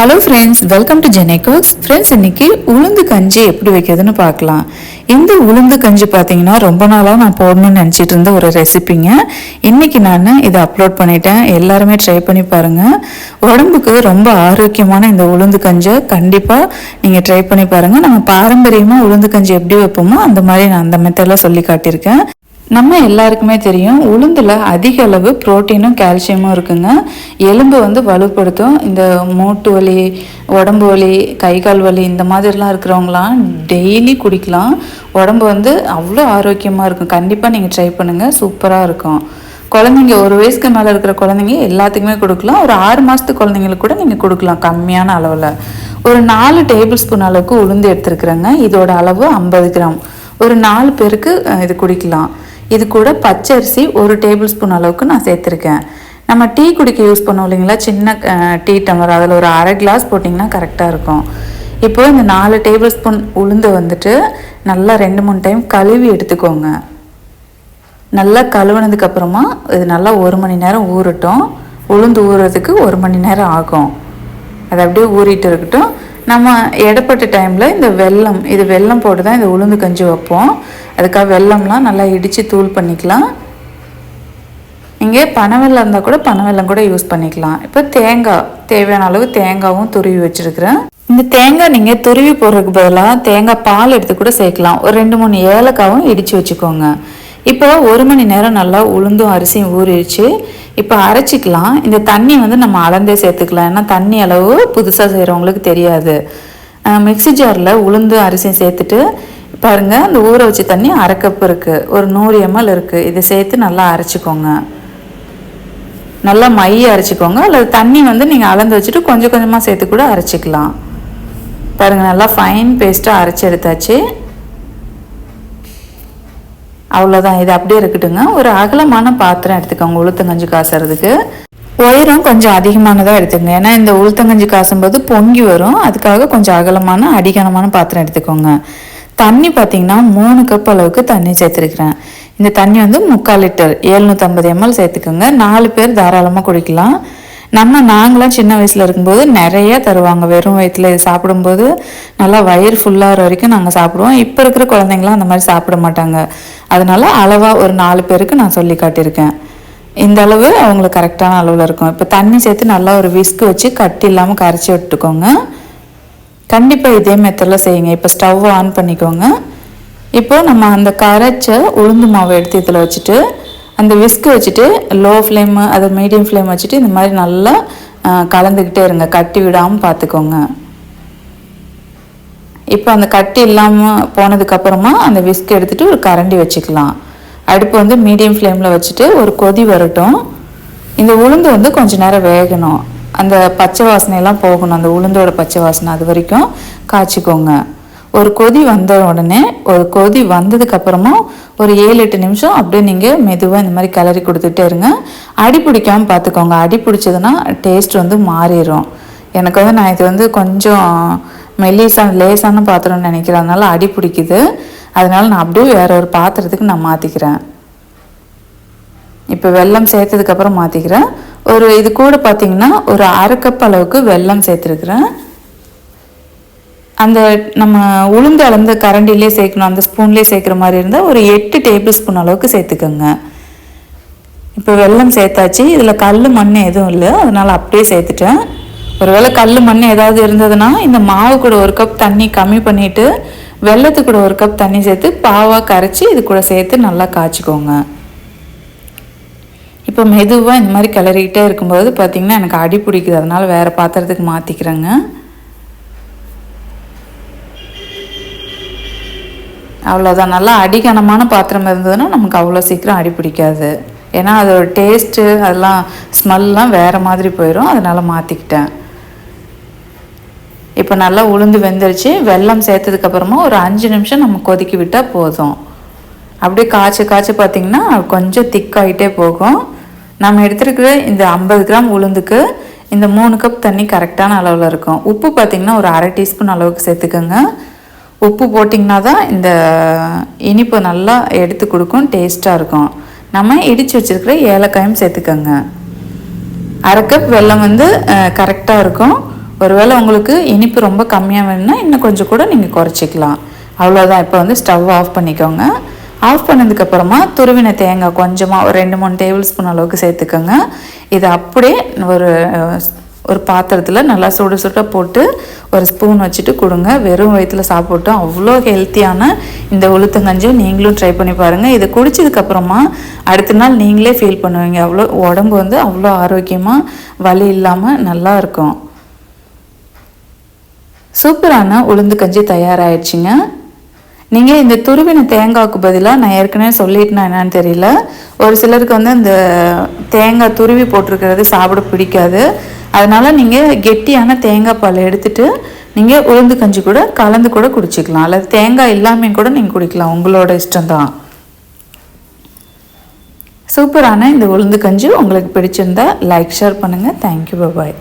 Hello friends welcome to ஜெனே friends இன்னைக்கு உளுந்து கஞ்சி எப்படி வைக்கிறதுன்னு பார்க்கலாம். இந்த உளுந்து கஞ்சி பார்த்தீங்கன்னா ரொம்ப நாளாக நான் போடணும்னு நினச்சிட்டு இருந்த ஒரு ரெசிபிங்க. இன்னைக்கு நான் இதை அப்லோட் பண்ணிட்டேன். எல்லாருமே ட்ரை பண்ணி பாருங்க. உடம்புக்கு ரொம்ப ஆரோக்கியமான இந்த உளுந்து கஞ்சை கண்டிப்பாக நீங்கள் ட்ரை பண்ணி பாருங்க. நம்ம பாரம்பரியமாக உளுந்து கஞ்சி எப்படி வைப்போமோ அந்த மாதிரி நான் அந்த மெத்தடில் சொல்லி காட்டியிருக்கேன். நம்ம எல்லாருக்குமே தெரியும் உளுந்தில் அதிக அளவு புரோட்டீனும் கால்சியமும் இருக்குங்க. எலும்பு வந்து வலுப்படுத்தும். இந்த மூட்டு வலி உடம்பு வலி கை கால் வலி இந்த மாதிரிலாம் இருக்கிறவங்களாம் டெய்லி குடிக்கலாம். உடம்பு வந்து அவ்வளோ ஆரோக்கியமாக இருக்கும். கண்டிப்பாக நீங்கள் ட்ரை பண்ணுங்கள் சூப்பராக இருக்கும். குழந்தைங்க ஒரு வயசுக்கு மேலே இருக்கிற குழந்தைங்க எல்லாத்துக்குமே கொடுக்கலாம். ஒரு ஆறு மாதத்து குழந்தைங்களுக்கு கூட நீங்கள் கொடுக்கலாம் கம்மியான அளவில். ஒரு நாலு டேபிள் ஸ்பூன் அளவுக்கு உளுந்து எடுத்துருக்குறேங்க. இதோட அளவு ஐம்பது கிராம். ஒரு நாலு பேருக்கு இது குடிக்கலாம். இது கூட பச்சரிசி ஒரு டேபிள் ஸ்பூன் அளவுக்கு நான் சேர்த்துருக்கேன். நம்ம டீ குடிக்க யூஸ் பண்ணுவோம் இல்லைங்களா? சின்ன டீ டம்ளர் அதில் ஒரு அரை கிளாஸ் போட்டிங்கன்னா கரெக்டாக இருக்கும். இப்போ இந்த நாலு டேபிள் ஸ்பூன் உளுந்து வந்துட்டு நல்லா ரெண்டு மூணு டைம் கழுவி எடுத்துக்கோங்க. நல்லா கழுவுனதுக்கப்புறமா இது நல்லா ஒரு மணி நேரம் ஊறட்டும். உளுந்து ஊறுறதுக்கு ஒரு மணி நேரம் ஆகும். அது அப்படியே ஊறிட்டு இருக்கட்டும். நம்ம இடப்பட்ட டைமில் இந்த வெல்லம் இது வெல்லம் போட்டு தான் இந்த உளுந்து கஞ்சி வைப்போம். அதுக்காக வெல்லம்லாம் நல்லா இடித்து தூள் பண்ணிக்கலாம். இங்கே பனவெல்லம் இருந்தால் கூட பனவெல்லம் கூட யூஸ் பண்ணிக்கலாம். இப்போ தேங்காய் தேவையான அளவு தேங்காவும் துருவி வச்சுருக்கிறேன். இந்த தேங்காய் நீங்கள் துருவி போடுறதுக்கு பதிலாக தேங்காய் பால் எடுத்து கூட சேர்க்கலாம். ஒரு ரெண்டு மூணு ஏலக்காவும் இடித்து வச்சுக்கோங்க. இப்போ ஒரு மணி நேரம் நல்லா உளுந்தும் அரிசியும் ஊறிடுச்சு. இப்போ அரைச்சிக்கலாம். இந்த தண்ணி வந்து நம்ம அளந்தே சேர்த்துக்கலாம். ஏன்னா தண்ணி அளவு புதுசாக செய்கிறவங்களுக்கு தெரியாது. மிக்சி மிக்ஸி ஜாரில் உளுந்து அரிசியும் சேர்த்துட்டு பாருங்கள் அந்த ஊற வச்சு தண்ணி அரை கப் இருக்குது ஒரு நூறு எம்எல் இருக்குது இதை சேர்த்து நல்லா அரைச்சிக்கோங்க. நல்லா மைய அரைச்சிக்கோங்க. அல்லது தண்ணி வந்து நீங்கள் அளந்து வச்சுட்டு கொஞ்சம் கொஞ்சமாக சேர்த்து கூட அரைச்சிக்கலாம். பாருங்கள் நல்லா ஃபைன் பேஸ்ட்டாக அரைச்சி எடுத்தாச்சு. அவ்வளோதான் இது அப்படியே இருக்கட்டுங்க. ஒரு அகலமான பாத்திரம் எடுத்துக்கோங்க. உளுத்தங்கஞ்சி காசுறதுக்கு. உயரம் கொஞ்சம் அதிகமானதாக எடுத்துக்கங்க. ஏன்னா இந்த உளுத்தங்கஞ்சி காசும்போது பொங்கி வரும். அதுக்காக கொஞ்சம் அகலமான அடிகனமான பாத்திரம் எடுத்துக்கோங்க. தண்ணி பார்த்தீங்கன்னா மூணு கப் அளவுக்கு தண்ணி சேர்த்துருக்குறேன். இந்த தண்ணி வந்து முக்கால் லிட்டர் ஏழ்நூற்றம்பது எம்எல் சேர்த்துக்கோங்க. நாலு பேர் தாராளமாக குடிக்கலாம். நம்ம நாங்களாம் சின்ன வயசில் இருக்கும்போது நிறைய தருவாங்க. வெறும் வயிற்றுல இது சாப்பிடும்போது நல்லா வயிறு ஃபுல்லாகிற வரைக்கும் நாங்கள் சாப்பிடுவோம். இப்போ இருக்கிற குழந்தைங்களாம் அந்த மாதிரி சாப்பிட மாட்டாங்க. அதனால அளவாக ஒரு நாலு பேருக்கு நான் சொல்லி காட்டியிருக்கேன். இந்த அளவு அவங்களுக்கு கரெக்டான அளவில் இருக்கும். இப்போ தண்ணி சேர்த்து நல்லா ஒரு விஸ்க்கு வச்சு கட்டி இல்லாமல் கரைச்சி விட்டுக்கோங்க கண்டிப்பாக இதே மெத்தடில் செய்யுங்க. இப்போ ஸ்டவ் ஆன் பண்ணிக்கோங்க. இப்போது நம்ம அந்த கரைச்ச உளுந்து மாவை எடுத்து இதில் வச்சுட்டு அந்த விஸ்க் வச்சுட்டு லோ ஃப்ளேமு அதை மீடியம் ஃப்ளேம் வச்சுட்டு இந்த மாதிரி நல்லா கலந்துக்கிட்டே இருங்க. கட்டி விடாமல் பார்த்துக்கோங்க இப்போ அந்த கட்டி இல்லாமல் போனதுக்கப்புறமா அந்த விஸ்க் எடுத்துகிட்டு ஒரு கரண்டி வச்சுக்கலாம். அடுப்பு வந்து மீடியம் ஃப்ளேமில் வச்சுட்டு ஒரு கொதி வரட்டும். இந்த உளுந்து வந்து கொஞ்ச நேரம் வேகணும். அந்த பச்சை வாசனையெல்லாம் போகணும் அந்த உளுந்தோட பச்சை வாசனை அது வரைக்கும் காய்ச்சிக்கோங்க. ஒரு கொதி வந்த உடனே ஒரு கொதி வந்ததுக்கப்புறமும் ஒரு ஏழு எட்டு நிமிஷம் அப்படியே நீங்கள் மெதுவாக இந்த மாதிரி கிளறி கொடுத்துட்டே இருங்க. அடி பிடிக்காமல் பார்த்துக்கோங்க. அடி பிடிச்சதுன்னா டேஸ்ட் வந்து மாறிடும் எனக்கு வந்து நான் இது வந்து கொஞ்சம் மெல்லிசான லேசான பாத்திரம்னு நினைக்கிறேன் அதனால் அடி பிடிக்குது. அதனால நான் அப்படியே வேற ஒரு பாத்திரத்துக்கு நான் மாற்றிக்கிறேன் இப்போ வெல்லம் சேர்த்ததுக்கப்புறம் மாற்றிக்கிறேன் ஒரு இது கூட பார்த்தீங்கன்னா ஒரு அரை கப் அளவுக்கு வெல்லம் சேர்த்துருக்குறேன். அந்த நம்ம உளுந்து அளந்த கரண்டிலே சேர்க்கணும் அந்த ஸ்பூன்லேயே சேர்க்குற மாதிரி இருந்தால் ஒரு எட்டு டேபிள் ஸ்பூன் அளவுக்கு சேர்த்துக்கோங்க. இப்போ வெல்லம் சேர்த்தாச்சு. இதில் கல் மண் எதுவும் இல்லை. அதனால் அப்படியே சேர்த்துட்டேன். ஒருவேளை கல் மண் ஏதாவது இருந்ததுன்னா இந்த மாவு கூட ஒரு கப் தண்ணி கம்மி பண்ணிவிட்டு வெல்லத்து கூட ஒரு கப் தண்ணி சேர்த்து பாவாக கரைச்சி இது கூட சேர்த்து நல்லா காய்ச்சிக்கோங்க. இப்போ மெதுவாக இந்த மாதிரி கிளறிக்கிட்டே இருக்கும்போது பார்த்தீங்கன்னா எனக்கு அடி பிடிக்குது. அதனால் வேறு பாத்திரத்துக்கு மாற்றிக்கிறேங்க அவ்வளோதான் நல்லா அடிகனமான பாத்திரம் இருந்ததுன்னா நமக்கு அவ்வளோ சீக்கிரம் அடி பிடிக்காது. ஏன்னா அதோட டேஸ்ட்டு அதெல்லாம் ஸ்மெல்லாம் வேறு மாதிரி போயிடும் அதனால் மாற்றிக்கிட்டேன் இப்போ நல்லா உளுந்து வெந்துருச்சு. வெள்ளம் சேர்த்ததுக்கப்புறமா ஒரு அஞ்சு நிமிஷம் நம்ம கொதிக்க விட்டால் போதும். அப்படியே காய்ச்சி காய்ச்சி பார்த்தீங்கன்னா கொஞ்சம் திக்காகிட்டே போகும். நம்ம எடுத்துருக்கிற இந்த ஐம்பது கிராம் உளுந்துக்கு இந்த மூணு கப் தண்ணி கரெக்டான அளவில் இருக்கும். உப்பு பார்த்தீங்கன்னா ஒரு அரை டீஸ்பூன் அளவுக்கு சேர்த்துக்கோங்க. உப்பு போட்டிங்கன்னா தான் இந்த இனிப்பு நல்லா எடுத்து கொடுக்கும் டேஸ்ட்டாக இருக்கும். நம்ம இடித்து வச்சிருக்கிற ஏலக்காயும் சேர்த்துக்கோங்க. அரை கப் வெல்லம் வந்து கரெக்டாக இருக்கும். ஒருவேளை உங்களுக்கு இனிப்பு ரொம்ப கம்மியாக வேணும்னா இன்னும் கொஞ்சம் கூட நீங்கள் குறைச்சிக்கலாம். அவ்வளோதான் இப்போ வந்து ஸ்டவ் ஆஃப் பண்ணிக்கோங்க. ஆஃப் பண்ணதுக்கப்புறமா துருவின தேங்காய் கொஞ்சமாக ஒரு ரெண்டு மூணு டேபிள் ஸ்பூன் அளவுக்கு சேர்த்துக்கோங்க. இதை அப்படியே ஒரு ஒரு பாத்திரத்தில் நல்லா சுட சுட போட்டு ஒரு ஸ்பூன் வச்சுட்டு கொடுங்க. வெறும் வயிற்றில் சாப்பிட்டோம் அவ்வளோ ஹெல்த்தியான இந்த உளுத்தங்கஞ்சும் நீங்களும் ட்ரை பண்ணி பாருங்கள் இதை குடிச்சதுக்கப்புறமா அடுத்த நாள் நீங்களே ஃபீல் பண்ணுவீங்க. அவ்வளோ உடம்பு வந்து அவ்வளோ ஆரோக்கியமாக வலி இல்லாமல் நல்லா இருக்கும். சூப்பரான உளுந்து கஞ்சி தயாராகிடுச்சிங்க நீங்கள் இந்த துருவின தேங்காய்க்கு பதிலாக நான் ஏற்கனவே சொல்லிட்டேனா என்னன்னு தெரியல. ஒரு சிலருக்கு வந்து இந்த தேங்காய் துருவி போட்டிருக்கிறது சாப்பிட பிடிக்காது. அதனால் நீங்கள் கெட்டியான தேங்காய் பால் எடுத்துட்டு நீங்கள் உளுந்து கஞ்சி கூட கலந்து கூட குடிச்சிக்கலாம். அல்லது தேங்காய் இல்லாமல் கூட நீங்கள் குடிக்கலாம். உங்களோட இஷ்டம்தான். சூப்பரான இந்த உளுந்து கஞ்சி உங்களுக்கு பிடிச்சிருந்தா லைக் ஷேர் பண்ணுங்கள் தேங்க்யூ பாய்